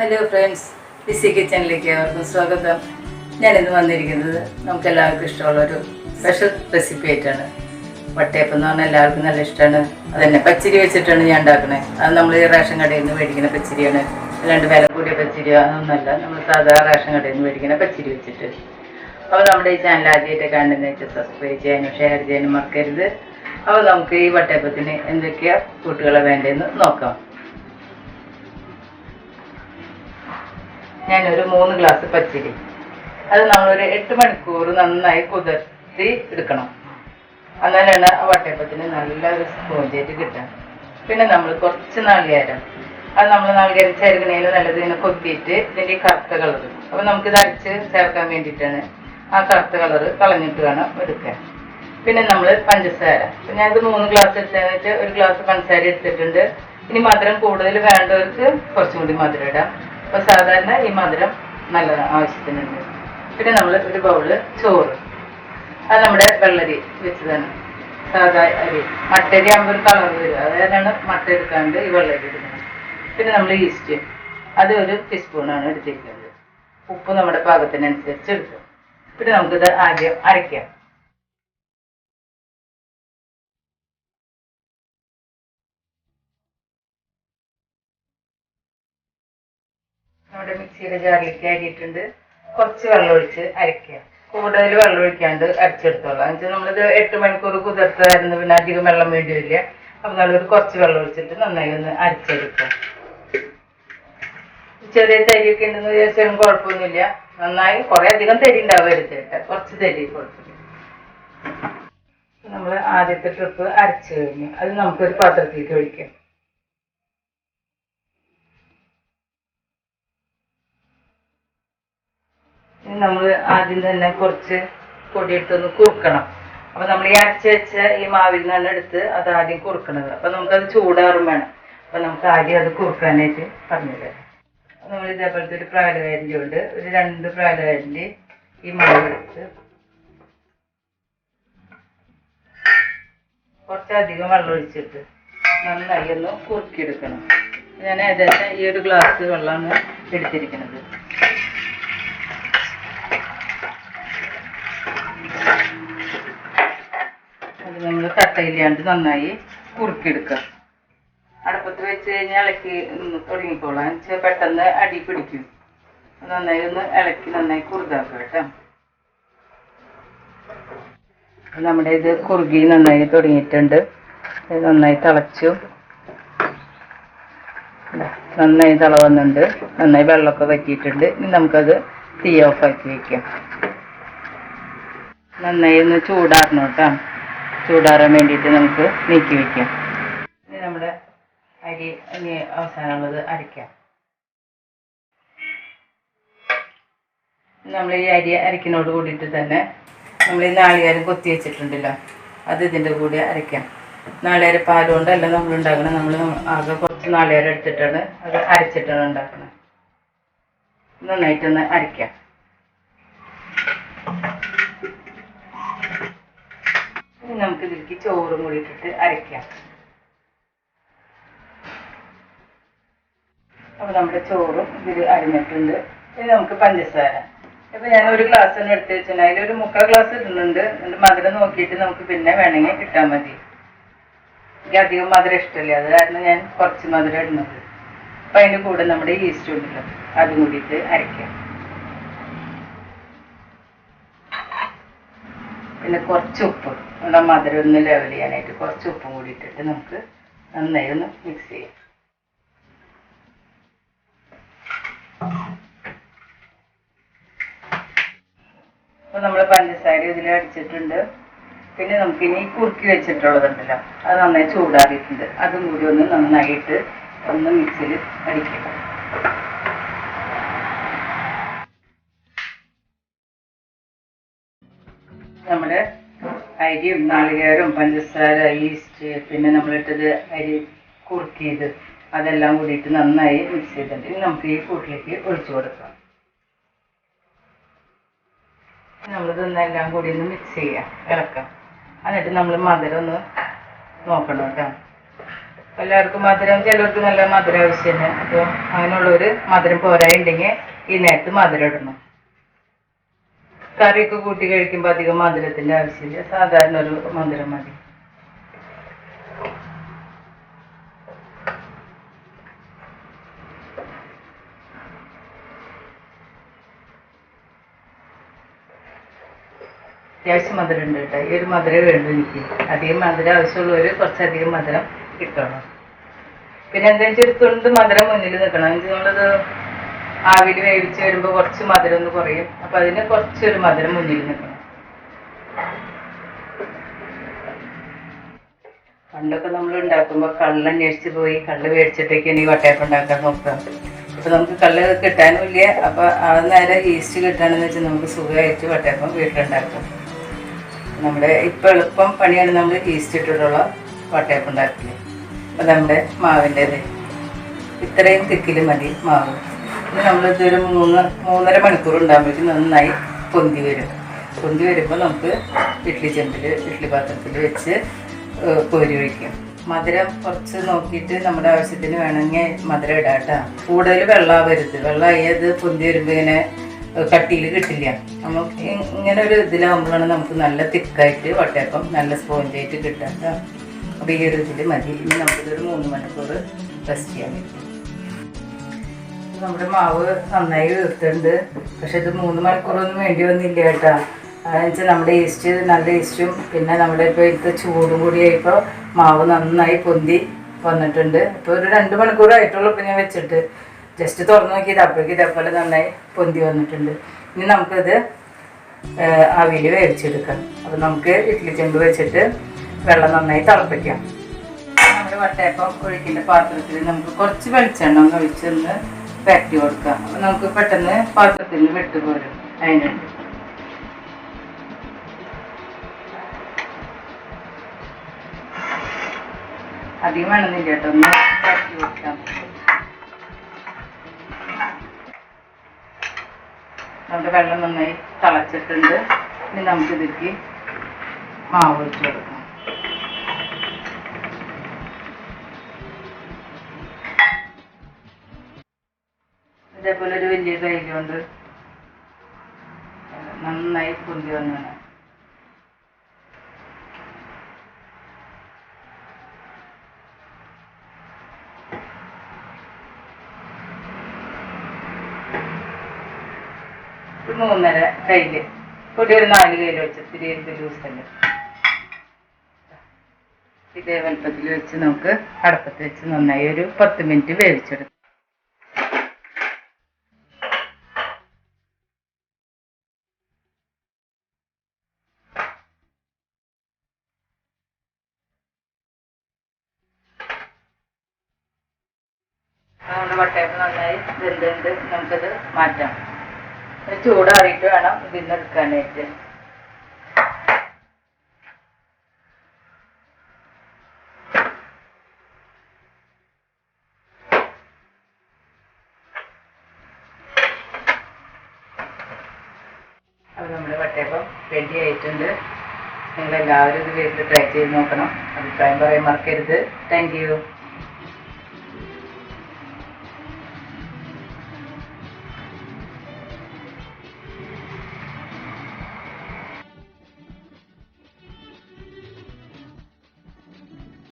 Hello friends BC കിച്ചണിലേക്ക് അവർക്കും സ്വാഗതം. ഞാനിന്ന് വന്നിരിക്കുന്നത് നമുക്ക് എല്ലാവർക്കും ഇഷ്ടമുള്ള ഒരു സ്പെഷ്യൽ റെസിപ്പി ആയിട്ടാണ്. വട്ടയപ്പം എന്ന് പറഞ്ഞാൽ എല്ലാവർക്കും നല്ല ഇഷ്ടമാണ്. അതന്നെ പച്ചരി വെച്ചിട്ടാണ് ഞാൻ ഉണ്ടാക്കുന്നത് അത് നമ്മൾ ഈ റേഷൻ കടയിൽ നിന്ന് മേടിക്കുന്ന പച്ചരിയാണ്. അല്ലാണ്ട് വില കൂടിയ പച്ചരി അതൊന്നുമല്ല നമ്മൾ സാധാ റേഷൻ കടയിൽ നിന്ന് മേടിക്കുന്ന പച്ചരി വെച്ചിട്ട്. അപ്പോൾ നമ്മുടെ ഈ ചാനൽ ആദ്യമായിട്ട് കണ്ടെന്ന് വെച്ചാൽ സബ്സ്ക്രൈബ് ചെയ്യാനും ഷെയർ ചെയ്യാനും മറക്കരുത്. അപ്പോൾ നമുക്ക് ഈ വട്ടയപ്പത്തിന് എന്തൊക്കെയാണ് കൂട്ടുകളെ വേണ്ടതെന്ന് നോക്കാം. ഞാനൊരു മൂന്ന് ഗ്ലാസ് പച്ചരി. അത് നമ്മളൊരു എട്ട് മണിക്കൂർ നന്നായി കുതിർത്തി എടുക്കണം. എന്നാലാണ് ആ വട്ടയപ്പത്തിന് നല്ല ഒരു സ്പോഞ്ചായിട്ട് കിട്ടുക. പിന്നെ നമ്മൾ കുറച്ച് നാളികേരം. അത് നമ്മൾ നാളികേരം ചേർക്കണേൽ നല്ലത് ഇങ്ങനെ കൊത്തിയിട്ട് ഇതിന്റെ കറുത്ത കളർ അപ്പോൾ നമുക്കിത് അരച്ച് ചേർക്കാൻ വേണ്ടിയിട്ടാണ് ആ കറുത്ത കളർ കളഞ്ഞിട്ട് വേണം എടുക്കാൻ. പിന്നെ നമ്മൾ പഞ്ചസാര. ഞാൻ ഞാനിത് മൂന്ന് ഗ്ലാസ് എടുത്തതെന്ന് വെച്ചാൽ ഒരു ഗ്ലാസ് പഞ്ചസാര എടുത്തിട്ടുണ്ട്. ഇനി മധുരം കൂടുതൽ വേണ്ടവർക്ക് കുറച്ചും കൂടി മധുരം ഇടാം. അപ്പോൾ സാധാരണ ഈ മധുരം നല്ല ആവശ്യത്തിനുണ്ട്. പിന്നെ നമ്മൾ ഒരു ബൗൾ ചോറ്. അത് നമ്മുടെ വെള്ളരി വെച്ചതാണ്. സാധാ അരി. മട്ടരി ആകുമ്പോൾ ഒരു കളർ വരും. അതായതാണ് മട്ട എടുക്കാണ്ട് ഈ വെള്ളരി എടുക്കുന്നത്. പിന്നെ നമ്മൾ ഈസ്റ്റ് അത് ഒരു ടീസ്പൂണാണ് എടുത്തിരിക്കുന്നത്. ഉപ്പ് നമ്മുടെ പാകത്തിനനുസരിച്ച് എടുക്കും. പിന്നെ നമുക്കിത് ആദ്യം അരയ്ക്കാം നമ്മുടെ മിക്സിയുടെ ജാറിലേക്ക് അരിയിട്ടുണ്ട് കുറച്ച് വെള്ളം ഒഴിച്ച് അരയ്ക്കുക. കൂടുതൽ വെള്ളം ഒഴിക്കാണ്ട് അരച്ചെടുത്തോളാം. എന്നുവെച്ചാൽ നമ്മളിത് എട്ട് മണിക്കൂർ കുതിർത്തായിരുന്നു പിന്നെ അധികം വെള്ളം വേണ്ടി വരില്ല. അപ്പം നമ്മളൊരു കുറച്ച് വെള്ളം ഒഴിച്ചിട്ട് നന്നായി ഒന്ന് അരച്ചെടുക്കാം ചെറിയ തരിയൊക്കെ ഉണ്ടെന്ന് വിചാരിച്ചാലും കുഴപ്പമൊന്നുമില്ല. നന്നായി കുറെ അധികം തരി ഉണ്ടാവരുത് കേട്ടോ. കുറച്ച് തരി കുഴപ്പമില്ല. നമ്മൾ ആദ്യത്തെ ട്രിപ്പ് അരച്ചു കഴിഞ്ഞു. അത് നമുക്കൊരു പാത്രത്തിലേക്ക് ഒഴിക്കാം. നമ്മൾ ആദ്യം തന്നെ കുറച്ച് പൊടിയെടുത്തൊന്ന് കുറുക്കണം. അപ്പൊ നമ്മൾ ഈ അരച്ച് വെച്ച ഈ മാവിൽ നിന്നാണ് എടുത്ത് അത് ആദ്യം കുറുക്കണത്. അപ്പൊ നമുക്കത് ചൂടാറും വേണം. അപ്പൊ നമുക്ക് ആദ്യം അത് കുറുക്കാനായിട്ട് പറഞ്ഞുതരാം. നമ്മൾ ഇതേപോലത്തെ ഒരു പ്രാലകാരിന്റെ ഉണ്ട്. ഒരു രണ്ട് പ്രാലകാരിന്റെ ഈ മാവ് എടുത്ത് കുറച്ചധികം വെള്ളം ഒഴിച്ചിട്ട് നന്നായി ഒന്ന് കുറുക്കിയെടുക്കണം. ഞാൻ ഏകദേശം ഈ ഒരു ഗ്ലാസ് വെള്ളമാണ് എടുത്തിരിക്കുന്നത്. അത് നമ്മൾ കട്ടയില്ലാണ്ട് നന്നായി കുറുക്കിയെടുക്കുക അടുപ്പത്ത് വെച്ച് കഴിഞ്ഞാൽ ഇളക്കി തുടങ്ങിക്കോളാം. വെച്ചാൽ പെട്ടെന്ന് അടി പിടിക്കും. നന്നായി ഒന്ന് ഇളക്കി നന്നായി കുറുതാക്കുക കേട്ടോ. നമ്മുടെ ഇത് കുറുകി നന്നായി തുടങ്ങിയിട്ടുണ്ട്. നന്നായി തിളച്ചു. നന്നായി തിള നന്നായി വെള്ളമൊക്കെ വറ്റിയിട്ടുണ്ട്. ഇനി നമുക്കത് തീ ഓഫാക്കി വെക്കാം. നന്നായി ഒന്ന് ചൂടാറണം ചൂടാറാൻ വേണ്ടിയിട്ട് നമുക്ക് നീക്കി വെക്കാം. ഇനി നമ്മുടെ അരി ഇനി അവസാനമുള്ളത് അരയ്ക്കാം. നമ്മൾ ഈ അരി അരക്കിനോട് കൂടിയിട്ട് തന്നെ നമ്മൾ ഈ നാളികേരം കൊത്തി വെച്ചിട്ടുണ്ടല്ലോ അത് ഇതിന്റെ കൂടെ അരയ്ക്കാം. നാളികേര പാൽ കൊണ്ടല്ല നമ്മൾ ഉണ്ടാക്കണം നമ്മൾ ആകെ കുറച്ച് നാളികേരം എടുത്തിട്ടാണ് അത് അരച്ചിട്ടാണ് ഉണ്ടാക്കുന്നത് നന്നായിട്ടൊന്ന് അരയ്ക്കാം ഇനി നമുക്ക് ഇതിലേക്ക് ചോറും കൂടി ഇട്ടിട്ട് അരയ്ക്കാം. അപ്പോൾ നമ്മുടെ ചോറും ഇതിൽ അരിഞ്ഞിട്ടുണ്ട്. ഇനി നമുക്ക് പഞ്ചസാര. ഇപ്പൊ ഞാൻ ഒരു ഗ്ലാസ് തന്നെ എടുത്ത് വെച്ചാൽ അതിലൊരു മുക്കാൽ ഗ്ലാസ് ഇടുന്നുണ്ട്. എന്നിട്ട് മധുരം നോക്കിയിട്ട് നമുക്ക് പിന്നെ വേണമെങ്കിൽ കിട്ടാൻ മതി. എനിക്ക് അധികം മധുരം ഇഷ്ടമില്ല. അത് കാരണം ഞാൻ കുറച്ച് മധുരം ഇടുന്നത്. അപ്പൊ അതിന്റെ കൂടെ നമ്മുടെ ഈസ്റ്റ് ഉണ്ടല്ലോ. അതും കൂടിയിട്ട് അരയ്ക്കാം. പിന്നെ കുറച്ച് ഉപ്പ്. നമ്മുടെ മധുരം ഒന്ന് ലെവൽ ചെയ്യാനായിട്ട് കുറച്ച് ഉപ്പും കൂടി ഇട്ടിട്ട് നമുക്ക് നന്നായി ഒന്ന് മിക്സ് ചെയ്യാം. അപ്പോൾ നമ്മൾ പഞ്ചസാര ഇതിൽ അടിച്ചിട്ടുണ്ട്. പിന്നെ നമുക്ക് ഇനി കുറുക്കി വെച്ചിട്ടുള്ളതുണ്ടല്ലോ അത് നന്നായി ചൂടാറിയിട്ടുണ്ട്. അതും കൂടി ഒന്ന് നന്നായിട്ട് ഒന്ന് മിക്സിയിൽ അടിക്കുക നമ്മുടെ അരിയും നാളികേരവും പഞ്ചസാര ഈസ്റ്റ് പിന്നെ നമ്മളിട്ടത് അരി കുറുക്കിയത് അതെല്ലാം കൂടിയിട്ട് നന്നായി മിക്സ് ചെയ്തിട്ട് ഇനി നമുക്ക് ഈ കൂട്ടിലേക്ക് ഒഴിച്ചു കൊടുക്കാം. നമ്മളിതൊന്നെല്ലാം കൂടി ഒന്ന് മിക്സ് ചെയ്യാം ഇളക്കാം. എന്നിട്ട് നമ്മൾ മധുരം ഒന്ന് നോക്കണം കേട്ടോ. എല്ലാവർക്കും മധുരം ചിലർക്ക് നല്ല മധുരം ആവശ്യമാണ്. അപ്പോൾ അങ്ങനെയുള്ളൊരു മധുരം പോരായുണ്ടെങ്കിൽ ഈ നേരത്ത് മധുരം ഇടണം. കറിയൊക്കെ കൂട്ടി കഴിക്കുമ്പോൾ അധികം മധുരത്തിന്റെ ആവശ്യമില്ല. സാധാരണ ഒരു മധുരം മതി. അത്യാവശ്യം മധുരം ഉണ്ട് കേട്ടോ. ഈ ഒരു മധുരം വേണ്ടു എനിക്ക്. അധികം മധുരം ആവശ്യമുള്ളവർ കുറച്ചധികം മധുരം കിട്ടണം. പിന്നെ എന്താ വെച്ചാൽ തുണ്ട് മധുരം മുന്നിൽ നിൽക്കണം എനിക്ക് നമ്മളത് ആവിയിൽ വേവിച്ച് വരുമ്പോൾ കുറച്ച് മധുരം ഒന്ന് കുറയും. അപ്പൊ അതിന് കുറച്ചൊരു മധുരം മുന്നിൽ നിൽക്കണം. പണ്ടൊക്കെ നമ്മൾ ഉണ്ടാക്കുമ്പോൾ കള്ള് അന്വേഷിച്ച് പോയി കള്ള് മേടിച്ചിട്ടൊക്കെയാണ് ഈ വട്ടയപ്പം ഉണ്ടാക്കാൻ നോക്കുക. അപ്പൊ നമുക്ക് കള്ള് കിട്ടാനും ഇല്ല. അപ്പൊ ആ നേരെ ഈസ്റ്റ് കിട്ടാണെന്ന് വെച്ചാൽ നമുക്ക് സുഖമായിട്ട് വട്ടയപ്പം വീട്ടിലുണ്ടാക്കാം നമ്മുടെ ഇപ്പൊ എളുപ്പം പണിയാണ് നമ്മൾ ഈസ്റ്റ് ഇട്ടിട്ടുള്ള വട്ടയപ്പം ഉണ്ടാക്കൽ. അപ്പൊ നമ്മുടെ മാവിന്റെത്. ഇത്രയും തിക്കിൽ മതി മാവ്. ഇനി നമ്മളിത് ഒരു മൂന്ന് മൂന്നര മണിക്കൂർ ഉണ്ടാകുമ്പോഴേക്കും നന്നായി പൊന്തി വരും. പൊന്തി വരുമ്പോൾ നമുക്ക് ഇഡ്ഡലി ചെമ്പിൽ ഇഡ്ഡലി പാത്രത്തിൽ വെച്ച് പൊരി ഒഴിക്കും. മധുരം കുറച്ച് നോക്കിയിട്ട് നമ്മുടെ ആവശ്യത്തിന് വേണമെങ്കിൽ മധുരം ഇടാം കേട്ടോ. കൂടുതൽ വെള്ളമാവരുത് വെള്ളമായി അത് പൊന്തി വരുമ്പോൾ ഇങ്ങനെ കട്ടിയിൽ കിട്ടില്ല. നമുക്ക് ഇങ്ങനെ ഒരു ഇതിലാകുമ്പോഴാണ് നമുക്ക് നല്ല തിക്കായിട്ട് വട്ടയപ്പം നല്ല സ്പോഞ്ചായിട്ട് കിട്ടുക കേട്ടോ. അപ്പോൾ ഈ ഒരു ഇതിൽ മതി. ഇനി നമുക്കിതൊരു മൂന്ന് മണിക്കൂർ റെസ്റ്റ് ചെയ്യാൻ പറ്റും. നമ്മുടെ മാവ് നന്നായി വീർത്തുണ്ട് പക്ഷെ ഇത് മൂന്ന് മണിക്കൂറൊന്നും വേണ്ടി വന്നില്ല കേട്ടോ. അതെന്ന് വെച്ചാൽ നമ്മുടെ ഈസ്റ്റ് നല്ല ഈസ്റ്റും പിന്നെ നമ്മുടെ ഇപ്പോൾ ഇപ്പോഴത്തെ ചൂടും കൂടി ആയപ്പോൾ മാവ് നന്നായി പൊന്തി വന്നിട്ടുണ്ട്. ഇപ്പോൾ ഒരു രണ്ട് മണിക്കൂർ ആയിട്ടുള്ളൂ ഇപ്പം ഞാൻ വെച്ചിട്ട്. ജസ്റ്റ് തുറന്നു നോക്കിയത്. അപ്പോഴേക്ക് ഇതേപോലെ നന്നായി പൊന്തി വന്നിട്ടുണ്ട്. ഇനി നമുക്കത് അവിയിൽ വേവിച്ചെടുക്കാം. അപ്പം നമുക്ക് ഇഡ്ഡലി ചെമ്പ് വെച്ചിട്ട് വെള്ളം നന്നായി തിളപ്പിക്കാം. നമ്മുടെ വട്ടയപ്പം ഒഴിക്കേണ്ട പാത്രത്തിൽ നമുക്ക് കുറച്ച് വെളിച്ചെണ്ണ ഒന്ന് ഒഴിച്ചൊന്ന് പരട്ടി കൊടുക്കുക. അപ്പം നമുക്ക് പെട്ടെന്ന് പാത്രത്തിൽ വിട്ടു പോരും അതിനുണ്ട് അധികം വേണമെന്നില്ല കേട്ടോ ഒന്ന് പരട്ടി കൊടുക്കാം. നമ്മുടെ വെള്ളം നന്നായി തിളച്ചിട്ടുണ്ട്. ഇനി നമുക്ക് ഇതിലേക്ക് മാവ് വെച്ച് കൊടുക്കാം. ഇതേപോലെ ഒരു വലിയ കൈ കൊണ്ട് നന്നായി പൊന്തി വന്നാണ് മൂന്നര കയ്യിൽ. പൊടി ഒരു നാല് കയ്യിൽ വെച്ച് ഇത്തിരി ഇത് ലൂസല്ലേ ഇതേ വലുപ്പത്തിൽ വെച്ച് നമുക്ക് അടപ്പത്ത് വെച്ച് നന്നായി ഒരു പത്ത് മിനിറ്റ് വേവിച്ചെടുക്കാം. നമ്മുടെ വട്ടയൊക്കെ നന്നായി വെന്തുണ്ട് നമുക്കത് മാറ്റാം. ചൂടാറിയിട്ട് വേണം ഇതിന്ന് എടുക്കാനായിട്ട് അപ്പോൾ നമ്മുടെ വട്ടയപ്പം ആയിട്ടുണ്ട്. ഇത് വീട്ടിൽ ട്രൈ ചെയ്ത് നോക്കണം. അഭിപ്രായം പറയാൻ മറക്കരുത്. താങ്ക്